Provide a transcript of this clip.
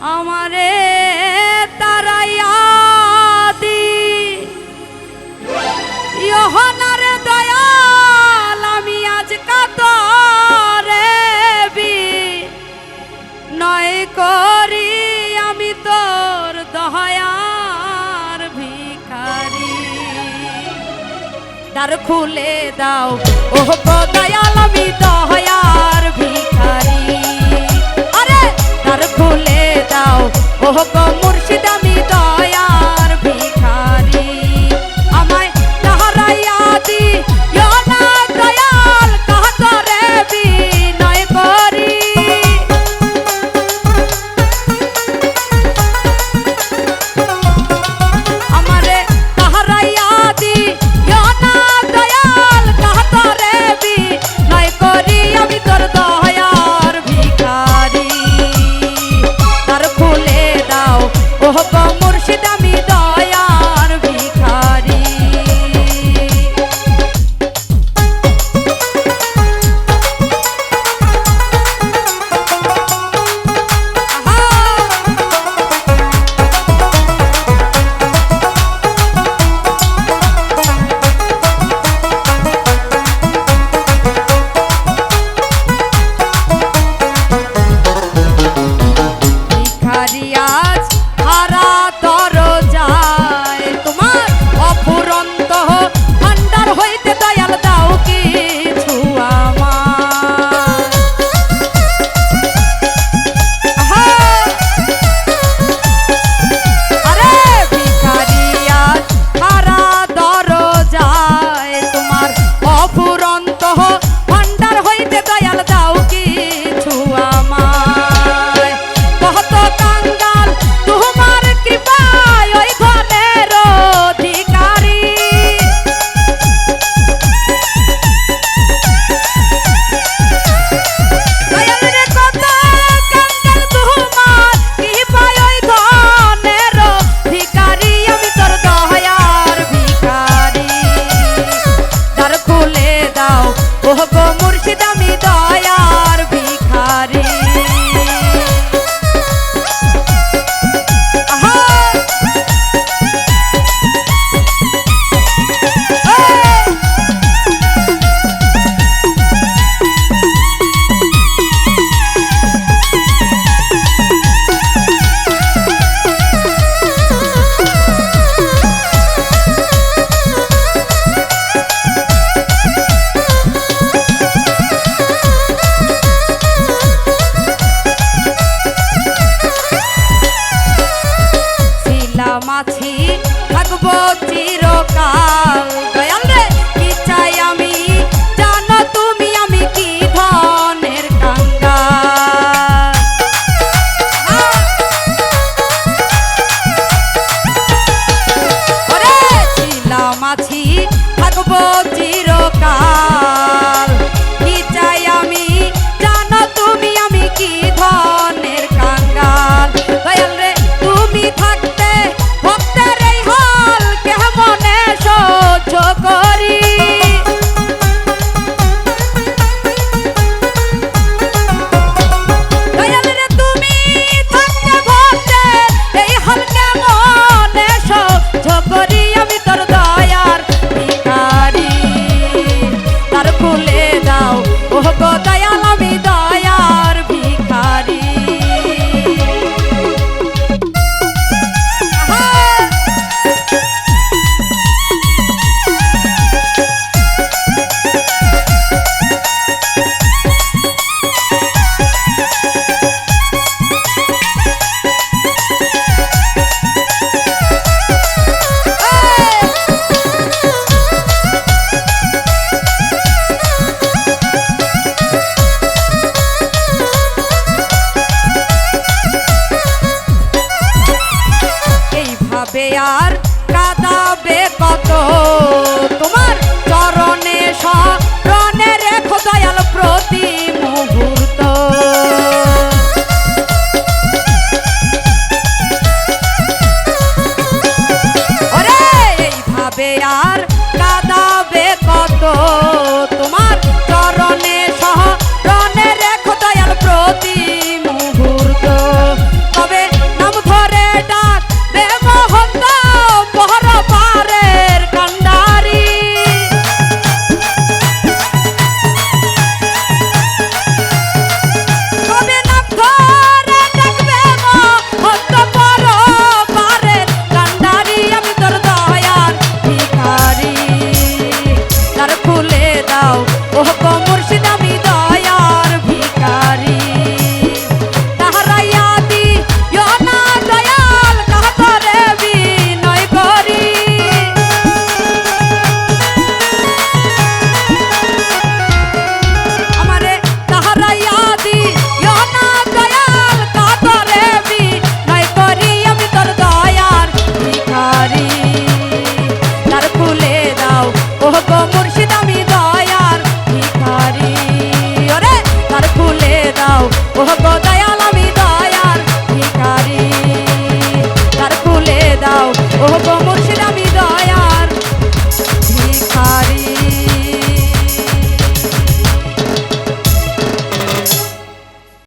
আমারে তারাইয়া দি। ইহনার দয়াল, আমি আজ কাতরে বি। নয় করি আমি তোর দহায়ার ভিখারি। দ্বার খুলে দাও। ওহ দয়াল, আমি দহায়া মোহক মুর